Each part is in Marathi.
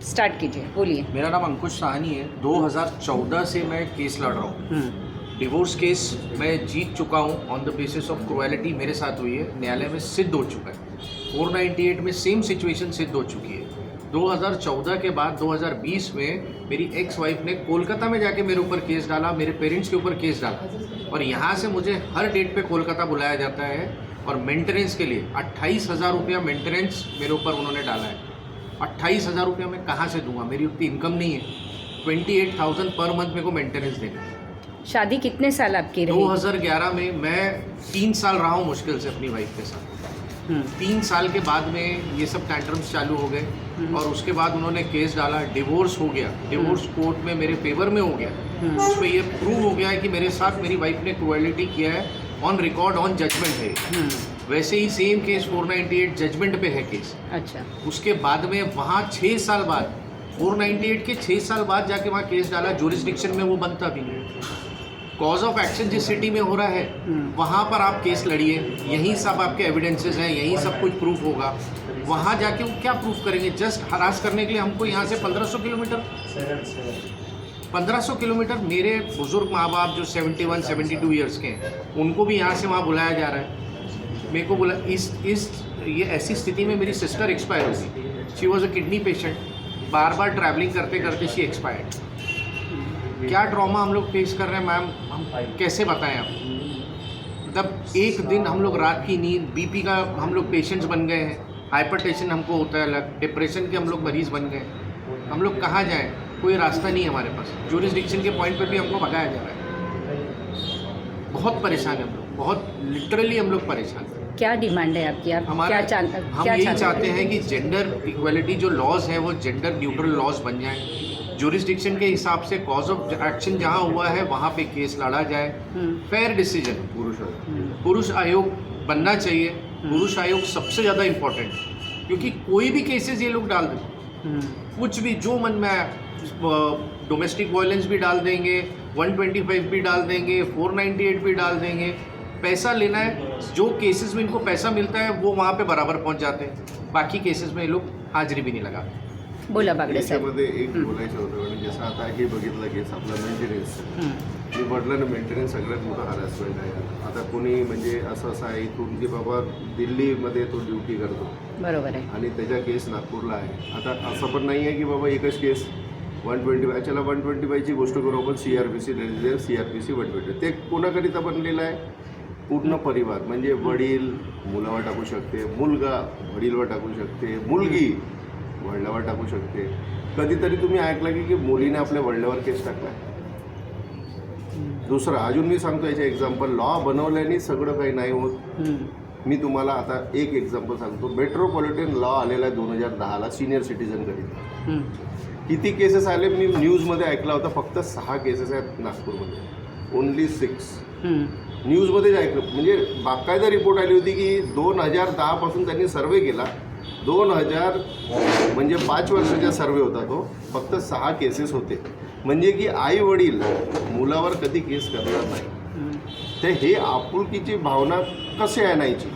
स्टार्ट कीजिए बोलिए। मेरा नाम अंकुश साहनी है। 2014 से मैं केस लड़ रहा हूँ। हम्म, डिवोर्स केस मैं जीत चुका हूँ। On the basis of cruelty मेरे साथ हुई है। न्यायालय में सिद्ध हो चुका है। 498 में सेम सिचुएशन सिद्ध हो चुकी है। 2014 के बाद 2020 में मेरी एक्स वाइफ ने कोलकाता में जाके मेरे ऊपर केस डाला मेरे पेरेंट्स के ऊपर केस डाला। और यहाँ से मुझे हर डेट पे कोलकाता बुलाया जाता है। और मेंटेनेंस के लिए अट्ठाईस हज़ार रुपया मेंटेनेंस मेरे ऊपर उन्होंने डाला है। अट्ठाईस हज़ार रुपया मैं कहाँ से दूँगा? मेरी उतनी इनकम नहीं है। Twenty eight thousand per month मेरे को मेंटेनेंस देना शादी कितने साल आपकी रही? 2011 में मैं तीन साल रहा हूँ मुश्किल से अपनी वाइफ के साथ। हम्म, तीन साल के बाद में ये सब टैंट्रम्स चालू हो गए हम्म। और उसके बाद उन्होंने केस डाला डिवोर्स हो गया। डिवोर्स कोर्ट में मेरे फेवर में हो गया। हम्म, उसमें यह प्रूव हो गया है कि मेरे साथ मेरी वाइफ ने क्रुएलिटी किया है ऑन रिकॉर्ड ऑन जजमेंट है। हम्म, वैसे ही सेम केस 498 जजमेंट पे है केस अच्छा। उसके बाद में वहाँ छः साल बाद 498 के छः साल बाद जाके वहाँ केस डाला जुरिस्डिक्शन में वो बनता भी नहीं। कॉज ऑफ़ एक्शन जिस सिटी में हो रहा है हम्म, वहाँ पर आप केस लड़िए। यहीं सब आपके एविडेंसेस हैं यहीं सब कुछ प्रूफ होगा। वहाँ जाके वो क्या प्रूफ करेंगे? जस्ट हरास करने के लिए हमको यहाँ से 1500 किलोमीटर। 1500 किलोमीटर मेरे बुज़ुर्ग माँ बाप जो 71 72 इयर्स के हैं उनको भी यहाँ से वहाँ बुलाया जा रहा है। मेरे को बोला, इस इस, ये ऐसी स्थिति में मेरी सिस्टर एक्सपायर हो गई she was a kidney patient बार बार ट्रैवलिंग करते करते शी एक्सपायर्ड क्या ट्रॉमा हम लोग फेस कर रहे हैं मैम हम कैसे बताएँ आप? मतलब एक दिन हम लोग रात की नींद बीपी का हम लोग पेशेंट्स बन गए हैं। हाइपरटेंशन हमको होता है अलग डिप्रेशन के हम लोग मरीज़ बन गए हम लोग कहाँ जाएँ? कोई रास्ता नहीं है हमारे पास। जुरिस्डिक्शन के पॉइंट पे भी हमको भगाया जा रहा है। बहुत परेशान है हम लोग। बहुत लिटरली हम लोग परेशान हैं। क्या डिमांड है आपकी? आप हमारा क्या चाहते हम क्या यही चाहते हैं? कि जेंडर इक्वलिटी जो लॉज है वो जेंडर न्यूट्रल लॉज बन जाए। जुरिस्डिक्शन के हिसाब से कॉज ऑफ़ एक्शन जहाँ हुआ है वहाँ पे केस लड़ा जाए। हम्म, फेयर डिसीज़न पुरुष हम्म, पुरुष आयोग बनना चाहिए। पुरुष आयोग सबसे ज़्यादा इम्पोर्टेंट क्योंकि कोई भी केसेस ये लोग डाल दें। हम्म, कुछ भी जो मन में डोमेस्टिक वायलेंस भी डाल देंगे 125 भी डाल देंगे 498 भी डाल देंगे। पैसा लेना है जो केसेस में इनको पैसा मिलता है वो वहाँ पे बराबर पहुँच जाते हैं। बाकी केसेस में ये लोग हाजिरी भी नहीं लगाते बोला बागडे साहेब। एक हं. बोलायचं होतं आणि जसं आता हे बघितलं केस आपला मेंटेनन्स मी म्हटलं ना मेंटेनन्स सगळ्यात मोठं हॅरासमेंट आहे आता कोणी म्हणजे असं असं आहे इथून की बाबा दिल्लीमध्ये तो ड्युटी करतो बरोबर आहे आणि त्याच्या केस नागपूरला आहे। आता असं पण नाही आहे की बाबा एकच केस वन ट्वेंटी फाय चला वन ट्वेंटी फायची गोष्ट करू आपण C R P C C R P C one twenty ते कोणाकरिता बनलेलं आहे? पूर्ण परिवार म्हणजे वडील मुलावर टाकू शकते मुलगा वडीलवर टाकू शकते मुलगी वडिलावर टाकू शकते. कधीतरी तुम्ही ऐकलं की की मुलीने आपल्या वडिलावर केस टाकला दुसरं अजून मी सांगतो याचे एक्झाम्पल लॉ बनवल्याने सगळं काही नाही होत. मी तुम्हाला आता एक एक्झाम्पल सांगतो. मेट्रोपॉलिटन लॉ आलेला आहे दोन हजार दहाला सिनियर सिटीजनकरिता हम्म, किती केसेस आले? मी न्यूजमध्ये ऐकला होता फक्त सहा केसेस आहेत नागपूरमध्ये. ओनली सिक्स न्यूजमध्येच ऐकलं. म्हणजे बाकायदा रिपोर्ट आली होती की दोन हजार दहापासून त्यांनी सर्वे केला. दोन हजार म्हणजे पाच वर्षाचा सर्वे होता तो. फक्त सहा केसेस होते. म्हणजे की आई वडील मुलावर कधी केस करणार नाही. तर हे आपुलकीची भावना कसे आणायची?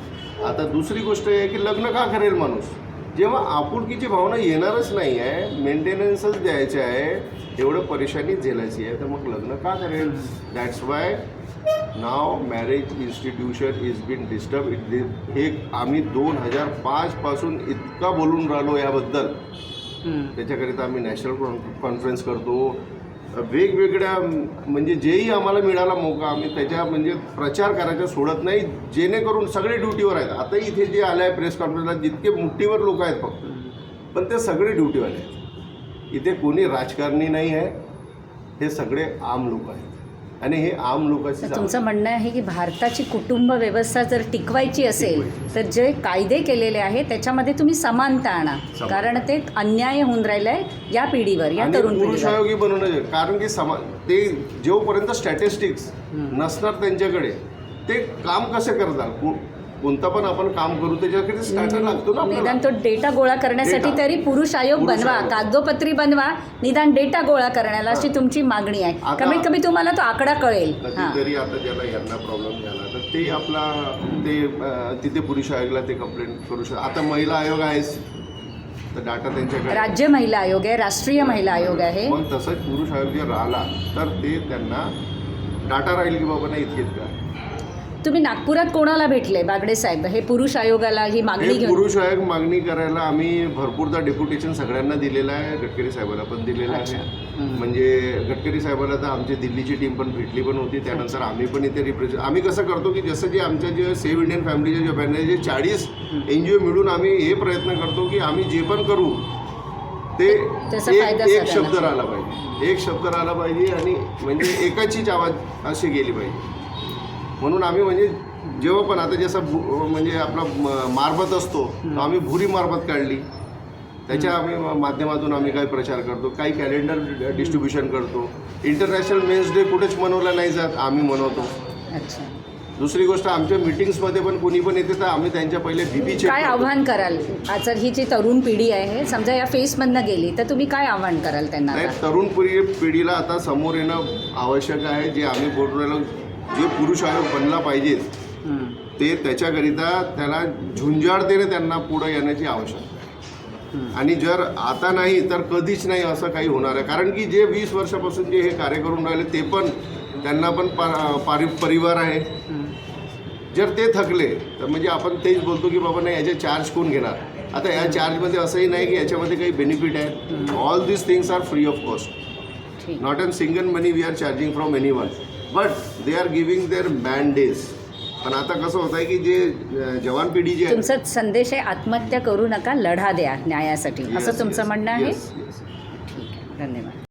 आता दुसरी गोष्ट आहे की लग्न का करेल माणूस? जेव्हा आपुलकीची भावना येणारच नाही आहे मेंटेनन्सच द्यायचे आहे एवढं परेशानी झेलायची आहे तर मग लग्न का करेल? That's why now marriage institution is been disturb it हे आम्ही दोन हजार पाचपासून इतका बोलून राहिलो याबद्दल. त्याच्याकरिता आम्ही नॅशनल कॉन कॉन्फरन्स करतो. वेगवेगळ्या म्हणजे जेही आम्हाला मिळाला मौका आम्ही त्याच्या म्हणजे प्रचार करायचा सोडत नाही जेणेकरून सगळे ड्युटीवर आहेत. आता इथे जे आलं आहे प्रेस कॉन्फरन्सला जितके मुठ्ठीवर लोक आहेत फक्त पण ते सगळे ड्युटीवाले आहेत. इथे कोणी राजकारणी नाही आहे हे सगळे आम लोक आहेत. आणि हे आम जाण- तुमचं म्हणणं आहे की भारताची कुटुंब व्यवस्था जर टिकवायची असेल तर जे कायदे केलेले आहेत त्याच्यामध्ये तुम्ही समानता आणा. कारण ते अन्याय होऊन राहिलं आहे या पिढीवर या तरुण पुरुष पिढीवर. आयोगी बनवणं कारण की समा ते जोपर्यंत स्टॅटिस्टिक्स. नसणार त्यांच्याकडे ते काम कसे करतात? कोणतं पण आपण काम करू त्याच्याकडे लागतो ना निदान तो डेटा गोळा करण्यासाठी Data. तरी पुरुष आयोग पुरुष बनवा आयोग. कागदोपत्री बनवा निदान डेटा गोळा करण्याला अशी तुमची मागणी आहे. आता- कमीत कमी तुम्हाला तो आकडा कळेल. हां. कधीतरी आता ज्याला यांना प्रॉब्लेम झाला तर ते आपला ते अं, तिथे पुरुष आयोगाला ते कंप्लेंट करू शकतात. आता महिला आयोग आहेच. तर डाटा त्यांच्याकडे राज्य महिला आयोग आहे राष्ट्रीय महिला आयोग आहे. मग तसंच पुरुष आयोग जर राहिला तर ते त्यांना डाटा राहील की बाबा नाही इतके इतका तुम्ही नागपुरात कोणाला भेटले बागडे साहेब हे पुरुष आयोगाला ही मागणी हे घेऊन पुरुष आयोग मागणी करायला आम्ही भरपूरदा डेप्युटेशन सगळ्यांना दिलेलं आहे गडकरी साहेबाला पण दिलेलं अच्छा. आहे हम्म. म्हणजे गडकरी साहेबाला तर आमची दिल्लीची टीम पण भेटली पण होती त्यानंतर आम्ही पण इथे रिप्रेझेंट आम्ही कसं करतो की जसं जे आमच्या जे सेव्ह इंडियन फॅमिलीचे जे बॅनर जे चाळीस एन जी ओ मिळून आम्ही हे प्रयत्न करतो की आम्ही जे पण करू ते त्याचा एक फायदा एक सगळ्यांना. शब्द राहिला पाहिजे एक शब्द राहिला पाहिजे आणि म्हणजे एकाचीच आवाज अशी गेली पाहिजे म्हणून आम्ही म्हणजे जेव्हा पण आता जसं म्हणजे आपला मारबत असतो तर आम्ही भुरी मारबत काढली. त्याच्या आम्ही माध्यमातून आम्ही काही प्रचार करतो काही कॅलेंडर डिस्ट्रीब्युशन करतो. इंटरनॅशनल मेन्स डे कुठेच मनवला नाही जात आम्ही मनवतो. अच्छा. दुसरी गोष्ट आमच्या मिटिंग्समध्ये पण कोणी पण येते तर आम्ही त्यांच्या पहिले बी पी चेक काय आव्हान कराल? आता ही जी तरुण पिढी आहे समजा या फेसमधनं गेली तर तुम्ही काय आव्हान कराल त्यांना नाही? तरुण पिढी पिढीला आता समोर येणं आवश्यक आहे जे आम्ही बोलून राहिलो जे पुरुष आयोग बनला पाहिजे हम्म. ते त्याच्याकरिता त्याला झुंजाडतेने त्यांना पुढं येण्याची आवश्यकता आहे. आणि जर आता नाही तर कधीच नाही असं काही होणार आहे. कारण की जे वीस वर्षापासून जे हे कार्य करून राहिले ते पण त्यांना पण पारि परिवार आहे. जर ते थकले तर म्हणजे आपण तेच बोलतो की बाबा नाही याचे चार्ज कोण घेणार? आता या चार्जमध्ये असंही नाही की याच्यामध्ये काही बेनिफिट आहे. All this things are free of cost not an single money we are charging from any one but they are giving their mandays पण आता कसं होत आहे की जे जवान पिढी जी आहे तुमचा संदेश आहे आत्महत्या करू नका लढा द्या न्यायासाठी. असं तुमचं म्हणणं आहे. ठीक आहे. धन्यवाद.